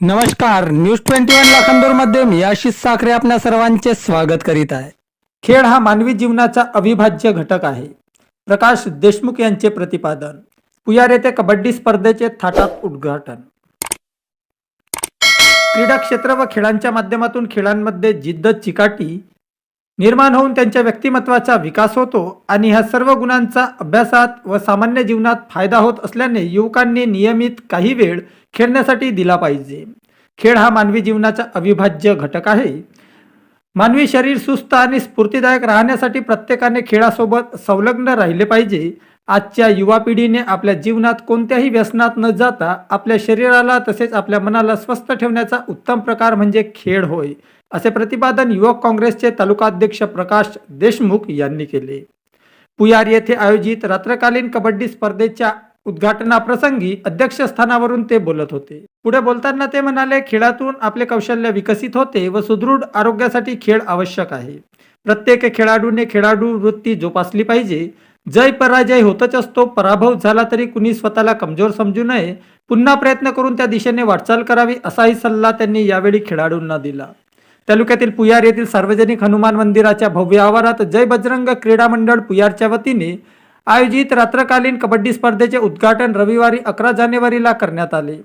नमस्कार. News twenty one लाखांदूरमध्ये मी आशिष साखरे आपल्या सर्वांचे स्वागत करीत आहे. खेळ हा मानवी जीवनाचा अविभाज्य घटक आहे. प्रकाश देशमुख यांचे प्रतिपादन. पुयार येथे कबड्डी स्पर्धेचे थाटात उद्घाटन. क्रीडा क्षेत्र व खेळांच्या माध्यमातून खेळांमध्ये जिद्द चिकाटी निर्माण होऊन त्यांच्या व्यक्तिमत्वाचा विकास होतो आणि ह्या सर्व गुणांचा अभ्यासात व सामान्य जीवनात फायदा होत असल्याने युवकांनी नियमित काही वेळ खेळण्यासाठी दिला पाहिजे. खेळ हा मानवी जीवनाचा अविभाज्य घटक आहे. मानवी शरीर सुस्त आणि स्फूर्तीदायक राहण्यासाठी प्रत्येकाने खेळासोबत संलग्न राहिले पाहिजे. आजच्या युवा पिढीने आपल्या जीवनात कोणत्याही व्यसनात न जाता आपल्या शरीराला तसेच आपल्या मनाला स्वस्थ ठेवण्याचा उत्तम प्रकार म्हणजे खेळ होय. असे प्रतिपादन युवक काँग्रेसचे तालुकाध्यक्ष प्रकाश देशमुख यांनी केले. पुयार येथे आयोजित रात्रकालीन कबड्डी स्पर्धेच्या उद्घाटनाप्रसंगी अध्यक्षस्थानावरून ते बोलत होते. पुढे बोलताना ते म्हणाले खेळातून आपले कौशल्य विकसित होते व सुदृढ आरोग्यासाठी खेळ आवश्यक आहे. प्रत्येक खेळाडूने खेळाडू वृत्ती जोपासली पाहिजे. जय पराजय होतच असतो पराभव झाला तरी कुणी स्वतःला कमजोर समजू नये. पुन्हा प्रयत्न करून त्या दिशेने वाटचाल करावी असाही सल्ला त्यांनी यावेळी खेळाडूंना दिला. तालुक्यातील पुयार येथील सार्वजनिक हनुमान मंदिराच्या भव्य आवारात जय बजरंग क्रीडा मंडळ पुयारच्या वतीने आयोजित रात्रकालीन कबड्डी स्पर्धेचे उद्घाटन रविवारी अकरा जानेवारीला करण्यात आले.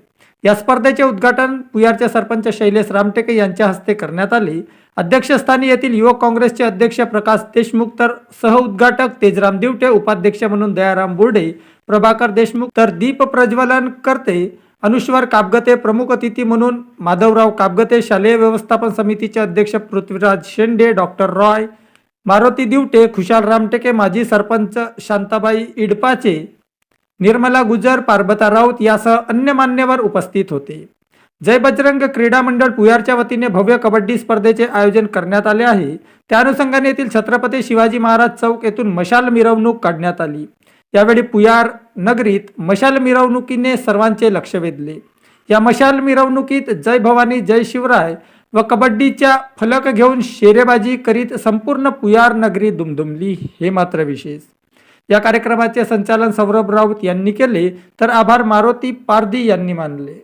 या स्पर्धेचे उद्घाटन पुयारचे सरपंच शैलेश रामटेके यांच्या हस्ते करण्यात आले. अध्यक्षस्थानी येथील युवक काँग्रेसचे अध्यक्ष प्रकाश देशमुख तर सहउद्घाटक तेजराम दिवटे उपाध्यक्ष म्हणून दयाराम बुर्डे प्रभाकर देशमुख तर दीप प्रज्वलन करते अनुश्वर कापगते प्रमुख अतिथी म्हणून माधवराव कापगते शालेय व्यवस्थापन समितीचे अध्यक्ष पृथ्वीराज शेंडे डॉक्टर रॉय मारुती दिवटे खुशाल रामटेके माजी सरपंच शांताबाई इडपाचे निर्मला गुजर पार्बता राऊत यासह अन्य मान्यवर उपस्थित होते. जय बजरंग क्रीडा मंडळ पुयारच्या वतीने भव्य कबड्डी स्पर्धेचे आयोजन करण्यात आले आहे. त्या अनुषंगाने येथील छत्रपती शिवाजी महाराज चौक येथून मशाल मिरवणूक काढण्यात आली. यावेळी पुयार नगरीत मशाल मिरवणुकीने सर्वांचे लक्ष वेधले. या मशाल मिरवणुकीत जय भवानी जय शिवराय व कबड्डीच्या फलक घेऊन शेरेबाजी करीत संपूर्ण पुयार नगरी दुमदुमली हे मात्र विशेष. या कार्यक्रमाचे संचालन सौरभ राऊत यांनी केले तर आभार मारुती पारधी यांनी मानले.